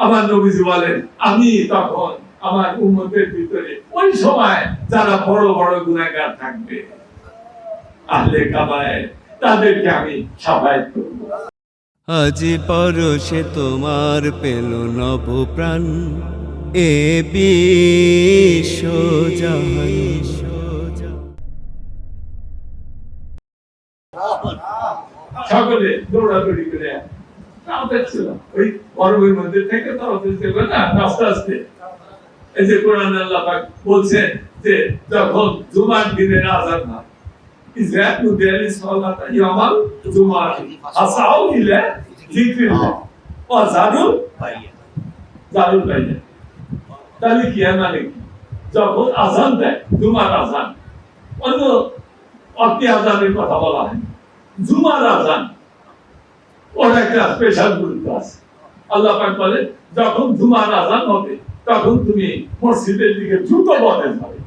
আমার নবীজি বলেন আমি তখন আমার উম্মতের ভিতরে ওই সময় যারা বড় বড় গুণাগার থাকবে আহলে কাবায় তাদেরকে আমি সাফায়াত করব। আজ পরশে তোমার পেল নব প্রাণ এ বিশ্ব জাহান সকলে দৌড়াদৌড়ি করে তাড়াতাড়ি ছিল। ওই গরমের মধ্যে থেকে তাড়াতাড়ি ছিল না? আস্তে আস্তে। এই যে কোরআন আল্লাহ পাক বলছেন যে, যখন জুমার দিনের আজান হয় ইসরাত নুদিয়ালি সালাত ইয়ামাল জুমা আসাও ইলা জিকরিল্লাহ ও জারুল জারুল বাইনা তাহলে কি মানে কি? কথা বলা হয়। জুমার আজান একটা স্পেশাল গুরুত্ব আছে। আল্লাহ পাক বলে, যখন জুমার আজান হবে, তখন তুমি মসজিদের দিকে দ্রুত যাবে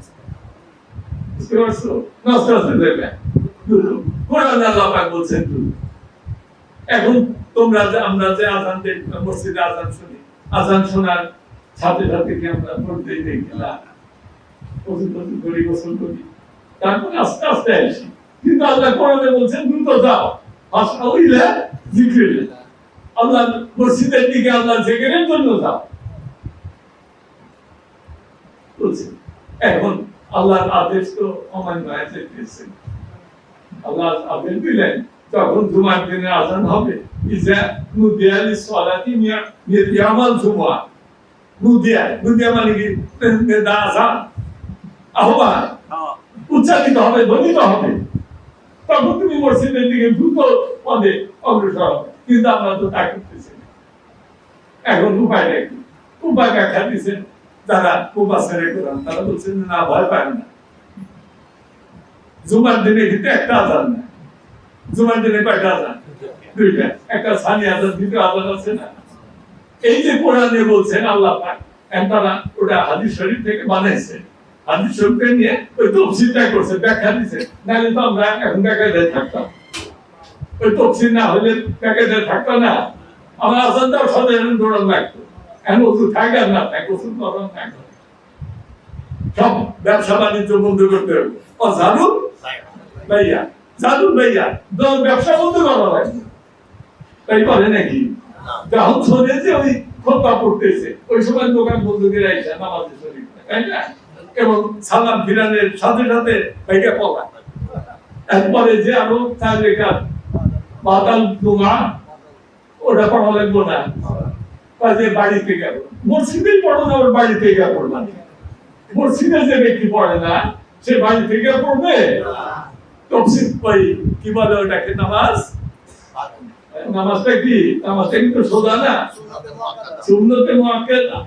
এখন তোমরা যে, আমরা যে আজান মসজিদে আজান শুনি, আজান শোনার সাথে সাথে কি আমরা পড়তেই করি গোসল করি? তারপরে আস্তে আস্তে আসি। কিন্তু আল্লাহ কোরআনে বলছেন, দ্রুত যাও। হইলে আল্লাহ মসজিদের দিকে আল্লাহ জেগের জন্য যাও বলছে এখন আল্লাহর আদেশ তো অমান্য যেতেছে আল্লাহ আদেশ দিলেন তখন জুমার দিনে আজান হবে ইজা নুদিয়ালি সালাতি মিয়া মিয়ামাল জুমা নুদিয়া নুদিয়া মানে কি আহ্বান উচ্চারিত হবে ধ্বনিত হবে তখন তুমি মসজিদের দিকে দ্রুত পদে অগ্রসর হবে। কিন্তু আমরা তো তা করতেছি এখন উপায় নেই। উপায় ব্যাখ্যা দিচ্ছেন যারা উপাসের করেন, তারা বলছেন না, ভয় পায় না। জুমার দিনে কিন্তু একটা আজান না জুমার দিনে কয়টা আজান? দুইটা। একটা সানি আজান, দ্বিতীয় আজান আছে না? এই যে কোরআনে বলছেন আল্লাহ পাক তারা ওটা হাদিস শরীফ থেকে বানাইছে হাদিস শরীফকে নিয়ে ওই তফসিলটা করছে, ব্যাখ্যা দিছে। নাহলে তো আমরা এখন থাকতাম। ওই তফসিল না হলে প্যাকেটে থাকতো না। আমার আসানটাও সাধারণ দৌড়ান লাগতো। এখন ওষুধ থাকে না ওষুধ থাকে সব ব্যবসা বাণিজ্য বন্ধ করতে হবে। ও জানু ভাইয়া জানু ভাইয়া, দল ব্যবসা বন্ধ করা লাগবে তাই বলে নাকি? যখন শোনে যে ওই খোপা পড়তেছে। ওই সময় দোকান বন্ধ করে আইসা, নামাজে শরীর তাই না? এবং সালাম ফিরানের সাথে সাথে ভাইকে পড়া। এরপরে যে আরও বাদাল তোমা ওটা পড়া লাগবো না। কাজে বাড়িতে গেল। মসজিদেই পড়ো না ওর বাড়িতে গিয়ে পড়বা মসজিদে যে ব্যক্তি পড়ে না সে বাড়ি থেকে পড়বে? তফসিল ওই কি বলে ওটাকে? নামাজ? নামাজটা কি? নামাজটা কিন্তু সোজা না? সুন্নতে মুআক্কাদা।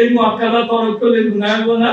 এই মুআক্কাদা তরক করলে গুনাহ না?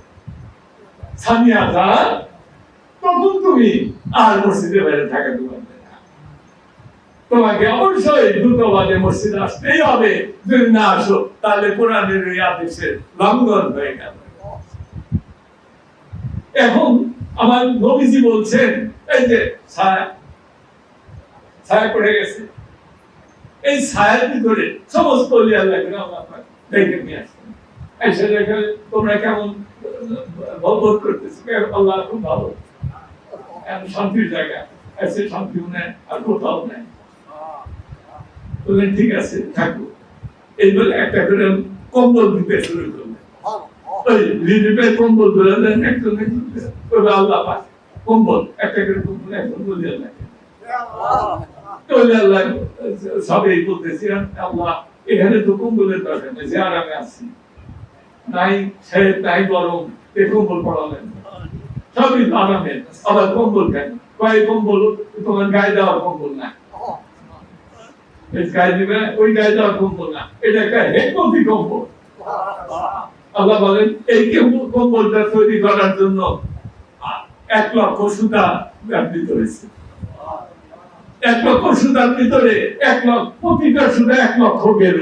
সানি আজান তখন তুমি আর মসজিদে বাইরে থাকা পারবে তোমাকে অবশ্যই দ্রুতবাদে মসজিদে আসতেই হবে। যদি না আসো, তাহলে কোরআনের ওই আদেশের লঙ্ঘন হয়ে গেল। এখন আমার নবীজি বলছেন, এই যে ছায়া ছায়া পড়ে গেছে। এই ছায়ার ভিতরে সমস্ত আল্লাহ ডেকে নিয়ে আসছেন এসে দেখে তোমরা কেমন ভবত করতেছো। আল্লাহ খুব ভালো। এখন শান্তির জায়গা। এসে শান্তিও নেই, আর কোথাও নেই। বললেন, ঠিক আছে থাকব এই একটা করে কম্বল দিতে শুরু আল্লাহ, এখানে তো কম্বলের দরকার নেই, যে আরামে আছি। নাই গরম এ কম্বল পড়ালেন। সবই তো আরামে আবার কম্বল কেন? কম্বল? তোমার গায়ে দেওয়ার কম্বল না। গায়ে দিবে, ওই গায়ে দেওয়ার কম্বল না। এটা একটা হেকমতি কম্বল। আল্লাহ বলেন, এই কম্বলটা তৈরি করার জন্য এক লক্ষ সুতা ব্যবহৃত হয়েছে এক লক্ষ সুতার ভিতরে এক লক্ষ, প্রতিটা সুতা এক লক্ষ গেল।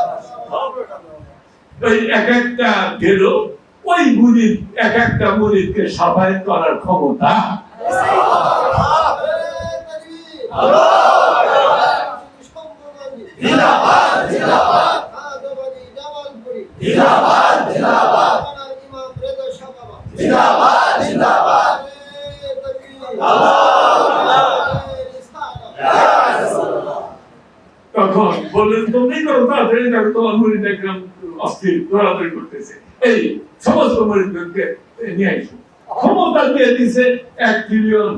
ওই এক একটা গেল ওই মুরিদ এক একটা মুরিদকে সাফাই করার ক্ষমতা। জিন্দাবাদ তখন বললেন তুমি করো তাড়াতাড়ি তোমার করতেছে। এই সমস্ত মুরিদকে নিয়ে ক্ষমতা দিছে এক ট্রিলিয়ন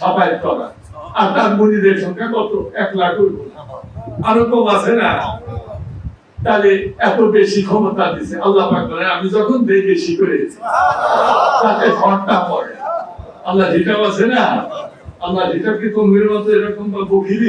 সাফাই করা আর তার মুরিদের সংখ্যা কত? এক লাখ কম আছে না? তাহলে এত বেশি ক্ষমতা দিছে আল্লাহ পাক বলেন আমি যখন দেই, বেশি করেছি তাতে ঘরটা পড়ে। আল্লাহ হিসাব আছে না? আল্লাহ হিসাব কি তোমার মতো এরকম বা বকিরি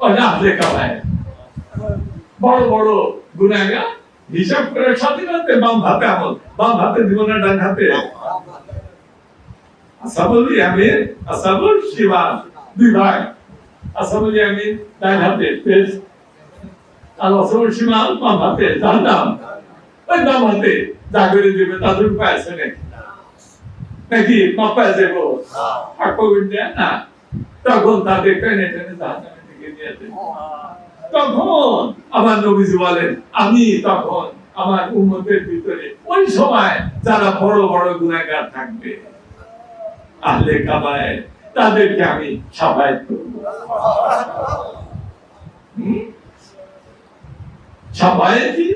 হাতে কামায় বড় বড় গুনাগা হিসাব করে সাথে বাম হাতে আমল বাম হাতে দিব না ডান হাতে। আসাবুল ইয়ামিন আসাবুল শিবান দুই ভাই। আসাবুল ইয়ামিন ডান হাতে পেজ আর আসাবুল শিমাল বাম হাতে জানতাম ওই বাম হাতে যা করে দেবে তাদের উপায় আছে নাকি? নাকি মাপায় হাক করবেন না। তখন তাদের টেনে টেনে দেবে তখন আমার নবীজি বলেন, আমি তখন আমার উম্মতের ভিতরে ওই সময় যারা বড় বড় গুনাহগার থাকবে, আহলে কাবায়, তাদেরকে আমি সাফায়াত করব হুম? সাফায়াতি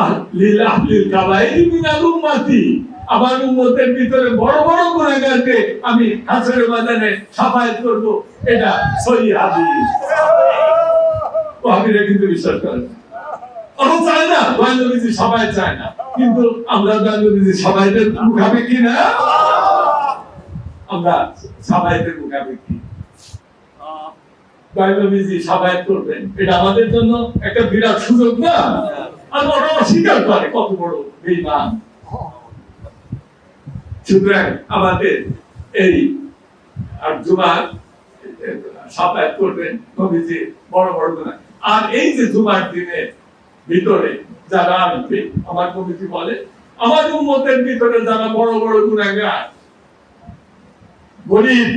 আহলিল আহলিল কাবাইরি মিনাল উম্মতি আমার উম্মতের ভিতরে বড় বড় গুনাহগারকে আমি হাসরের ময়দানে সাফায়াত করব। এটা সহি হাদিস। আমাদের জন্য একটা বিরাট সুযোগ না? আর ওরা অস্বীকার করে, কত বড় বেইমান সুতরাং আমাদের এই আর জুমার সাফায়াত করবেন নবীজি বড় বড় আর এই যে জুমার দিনে ভিতরে যারা আসবে আমার কমিটি বলে আমার উম্মতের ভিতরে যারা বড় বড় গুনাহগার গরিব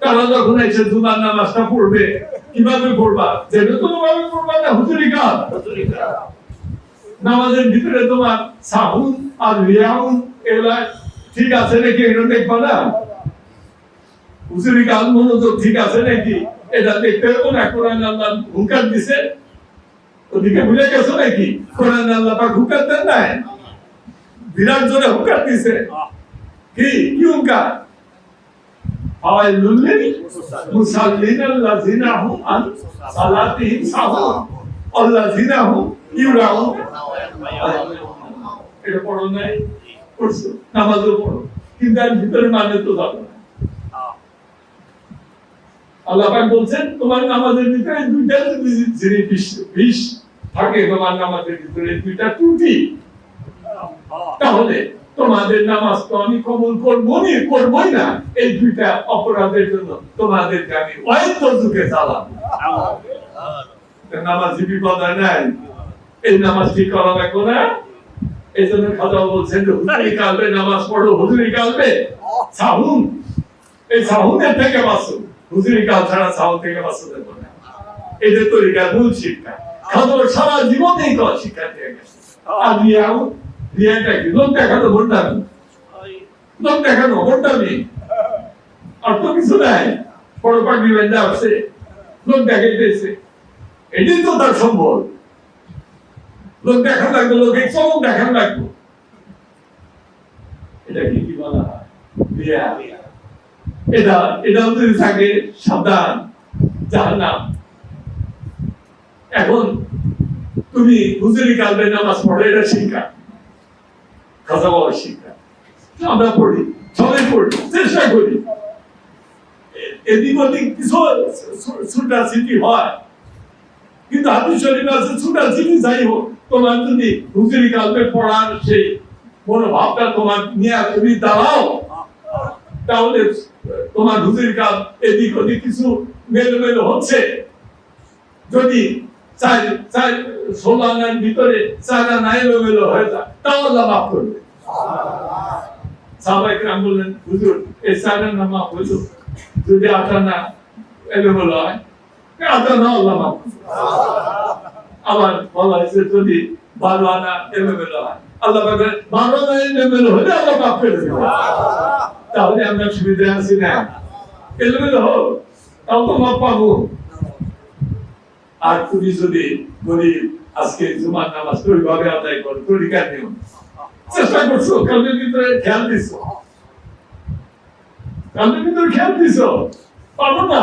তারা যখন এসে জুমার নামাজটা পড়বে কীভাবে পড়বা? যেটা তো ভাবে পড়বা না হুজুরি কাজ নামাজের ভিতরে তোমার সাহুন আর রিয়াউন এগুলা ঠিক আছে নাকি? এটা দেখবা না? হুজুরি কাজ মনোযোগ ঠিক আছে নাকি? এটা দেখতে হবে না, কোরআন আল্লাহ হুঙ্কার দিছে। ওদিকে ভুলে গেছো নাকি? কোরআন আল্লাহ পাক হুঙ্কার দেন নাই? বিরাট জোরে হুঙ্কার দিছে। কি? কি ইউরাউন। এটা পড়ো নাই? পড়ছো নামাজও পড়ো কিন্তু এর ভিতরে মানে তো যাবে না। আল্লাহ পাক বলছেন তোমার নামাজের ভিতরে দুইটা যদি বিষ থাকে তোমার নামাজের ভিতরে দুইটা ত্রুটি। তাহলে তোমাদের নামাজ তো আমি কবুল করবই করবই না। এই দুইটা অপরাধের জন্য তোমাদেরকে আমি অয়ত্ত যুগে চালাম নামাজ বিপদ নাই? এই নামাজ ঠিক করা লাগবে না? এই জন্য খাজা বলছেন হুজুরি কালবে নামাজ পড়ো হুজুরি কালবে? সাহুন এই সাহুনের থেকে বাঁচো। হুজুরি কাল ছাড়া সাহুন থেকে বাঁচো দেবো না। এদের তরিকার মূল শিক্ষা। খাজর সারা জীবনেই কর শিক্ষা দিয়ে গেছে আর রিয়াও রিয়াটা কি? লোক দেখানো ভোটদামি লোক দেখানো আর তো কিছু নাই। বড় পাগড়ি বেঁধে আসছে লোক দেখাইতেছে। এটাই তো তার সম্ভব লোক দেখান লাগবে, লোকে চমক দেখান লাগবে। এটা কি কি বলা হয়? এটা এটা যদি থাকে, সাবধান জাহান্নাম এখন তুমি হুজুরি কালবে, নামাজ পড়ো, এটা শিক্ষা। খাজা বাবার শিক্ষা। আমরা পড়ি, সবাই পড়ি, চেষ্টা করি। এদিক ওদিক কিছু ছুটা ছিটি হয়। কিন্তু হাতি শরীর আছে, ছোটা জিনিস যাই হোক তোমার যদি হুজুরি কালকে পড়ার সেই মনোভাবটা তোমার নিয়ে তুমি দাঁড়াও, তাহলে তোমার হুজুরি কাল এদিক ওদিক কিছু মেলোমেলো হচ্ছে। যদি চার চার, ষোলো আনার ভিতরে চারা আনা এলোমেলো হয়ে যায়, তাও আল্লাহ মাফ করবে। সাহবাই বললেন, হুজুর, এই চারা না মাফ হইল যদি আটা না এলোমেলো হয় আবার বলা হয়েছে যদি বারো আনা এলোমেলো হয় আল্লাহ পাকের বারো আনা এলোমেলো হলে আল্লাহ মাফ করে দেবে তাহলে আমরা সুবিধা আছি না। এলোমেলো হোক তাও তো মাফ পাবো। আর তুমি যদি গরিব আজকে জুমার নামাজ ওইভাবে আদায় করো তরিকার নিয়ম চেষ্টা করছ কালকের ভিতরে খেয়াল দিছো। কালকের ভিতরে খেয়াল দিছো পারো না।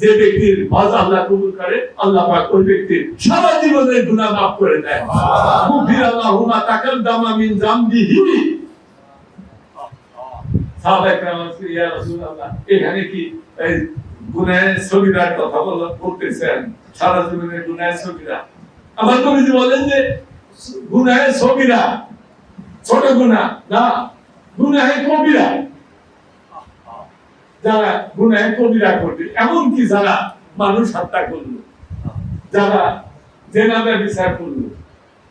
যে ব্যক্তির হজ আল্লাহ কবুল করে আল্লাহ পাক ওই ব্যক্তির সারা জীবনের গুনাহ মাফ করে দেয়। মুগফির আল্লাহু মা তাকাদ্দামা মিন জামবিহি সাহাবায়ে বলছেন, ইয়া রাসূলুল্লাহ এখানে কি এই গুনাহের সগীরার কথা বলা বলতেছেন? সারা জীবনের গুনাহের সগীরা আমার নবীজি বলেন যে গুনাহের সগীরা ছোট গুনাহ না গুনাহে কবিরা। যারা গুনাহে কবিরা করবে এমনকি যারা মানুষ হত্যা করল, যারা জেনাবে বিচার করল,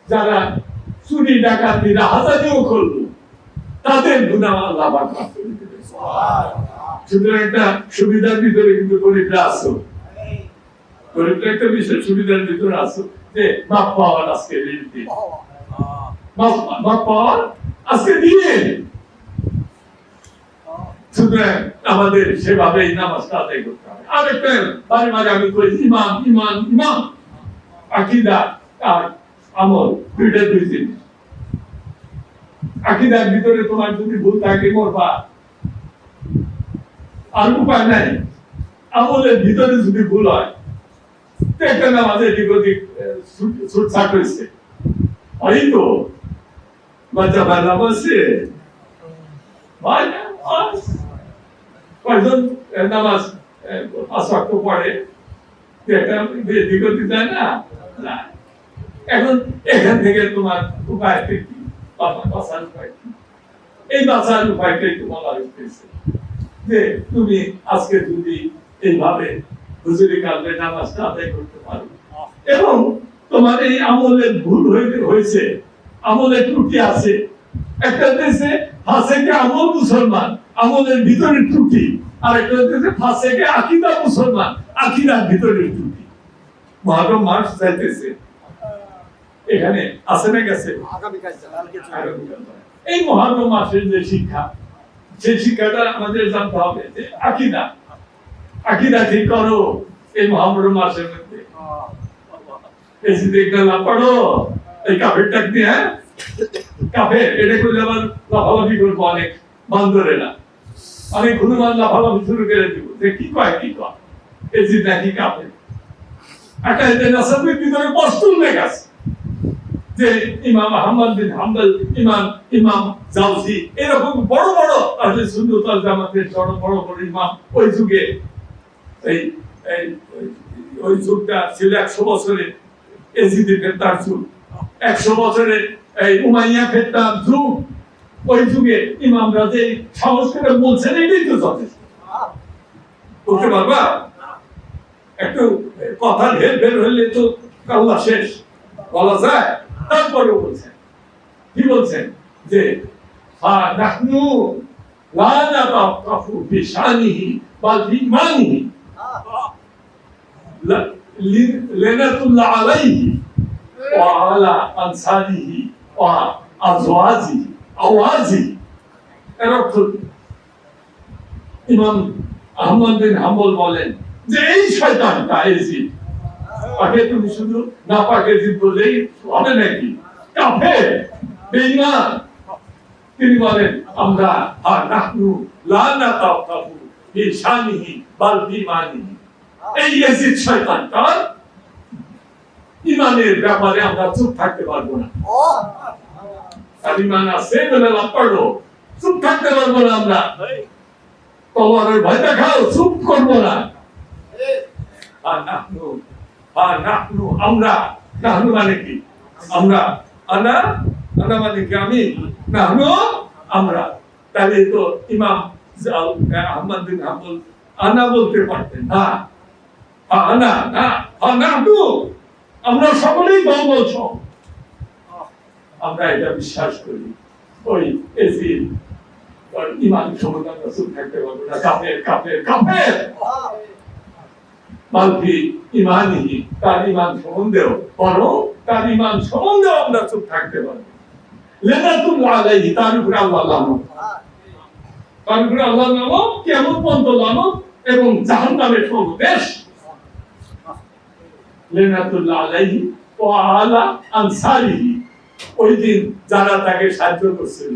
যারা চুরি, ডাকাতি, রাহাজানিও করল, তাদের গুনাহ আল্লাহ দেবে সুতরাং একটা সুবিধার ভিতরে কিন্তু গরিবরা আসো গরিবরা একটা বিশেষ সুবিধার ভিতরে আসো যে মাপ পাওয়ার আজকে দিন। মাপ মাপ পাওয়ার আজকে দিন। সুতরাং আমাদের সেভাবে নামাজটা আদায় করতে হবে। বারে আমি কই ইমান ইমান ইমান আকিদা আর আমল, দুইটা দুই জিনিস। আকিদার ভিতরে তোমার যদি ভুল থাকে আর উপায় নাই। আমলের ভিতরে যদি ভুল হয় একটা ওদিক ছুটছাট হয়েছে। হয় তো? বাচ্চা ভাই নামাজ। নামাজ পাঁচ পড়ে? না। এখন এখান থেকে তোমার কি? বাঁচার উপায়? এই বাঁচার যে তুমি আজকে যদি এইভাবে হুজুরি কালবে নামাজটা আদায় করতে পারো। এবং তোমার এই আমলের ভুল হয়েছে আমলের ত্রুটি আছে। একটা দেশে ফাঁসেকে আমল মুসলমান আমলের ভিতরের ত্রুটি। আর একটা দেশে ফাঁসেকে আকিদা মুসলমান আকিদার ভিতরের ত্রুটি। মহারম মাস যাইতেছে এখানে আছে না গেছে? এই মহারম মাসের যে শিক্ষা সেই শিক্ষাটা আমাদের জানতে হবে যে আকিদা। আকিদা ঠিক করো এই মহারম মাসের মধ্যে। এই যে দেখলে না পড়ো। এই টাক দিয়ে হ্যাঁ? এটা করলে করব অনেক লাফালাফি শুরু করে দিব। যে কি কয় কি কয়? এই নাকি একটা ভিতরে কষ্ট উল্লেখ আছে যে ইমাম আহমদ বিন হাম্বল, ইমাম ইমাম জাউজি, এরকম বড় বড় আহলে জামাতের বড় বড় বড় ইমাম ওই যুগে, এই ওই- যুগটা ছিল একশো বছরের এজিদের ফেরতার যুগ। একশো বছরের এই উমাইয়া ফেরতার যুগ ওই যুগে ইমামরা যে সাহস করে বলছেন, এটাই তো যথেষ্ট। করতে পারবা? একটু কথা ঢের বের হইলে তো কাল্লা শেষ। বলা যায় তারপরে বলছেন। কি বলছেন? যে নাহনু লা নাতাফাফু ফি শানিহি বাল ফি ইমানিহি লি- লানাতুল্লাহ আলাইহি ওয়া আলা আনসারিহি। আজওয়াজিহি আওয়াজিহি এর ইমাম আহমদ বিন হাম্বল বলেন, যে এই শয়তানটা এজিদ তাকে তুমি শুধু না পাকে জিদ বললেই হবে নাকি? কাফে বেঈমান। তিনি বলেন, আমরা আর নাহনু লা নাতাফাফু ফি শানিহি বাল ফি মানিহি এই ইয়াজিদ শয়তানটা ইমানের ব্যাপারে আমরা চুপ থাকতে পারব না। আর ইমান আছে বলে লাভ পারল চুপ থাকতে পারব না আমরা। তলোয়ারের ভয় দেখাও, চুপ করব না। আর নাহনু আর নাহনু আমরা। নাহনু মানে কি? আমরা। আনা আনা মানে কি আমি? নাহনু আমরা। তাহলে তো ইমাম আহমদ আনা বলতে পারতেন। না আনা না আনা আমরা সকলেই সব আমরা এটা বিশ্বাস করি। ওই ওর ইমান আমরা চুপ থাকতে পারব না। কাফের কাফের কাফের বালকি ইমানিহি তার ইমান সম্বন্ধেও, বরং তার ইমান সম্বন্ধেও আমরা চুপ থাকতে পারব। লেনাতুল্লাহ আলাইহি, তার উপরে আল্লাহ লানত তার উপরে আল্লাহ নামক কেমন পর্যন্ত লানত এবং জাহান্নামের সর্বদেশ লেনাতুল্লাহ আলাইহি ও আলা আনসারিহি। ওই দিন যারা তাকে সাহায্য করছিল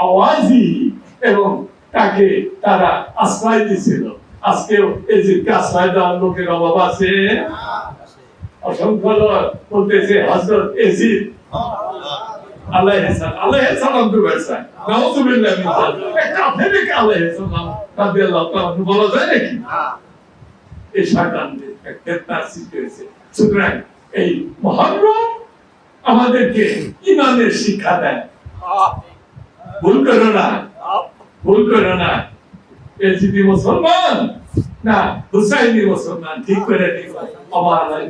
আওয়াজি এবং তাকে তারা আশ্রয় দিছিল। আজকেও এই যে আশ্রয় দেওয়ার লোকের অভাব আছে? অসংখ্য লোক বলতেছে হজরত এজিদ। আলাইহিস সালাম আলাইহিস সালাম তো বেরসা নাউজুবিল্লাহ মিন যালিক। একটা ফেলে আলাইহিস রাদিয়াল্লাহু তাআলা বলা যায় নাকি? এই শয়তানদের একটা সৃষ্টি হয়েছে সুতরাং এই মহরম আমাদেরকে ইমানের শিক্ষা দেয় ভুল করো না। ভুল করো না। এজিদি মুসলমান, না হুসাইনি মুসলমান, ঠিক করে দিও আমার আল্লাহ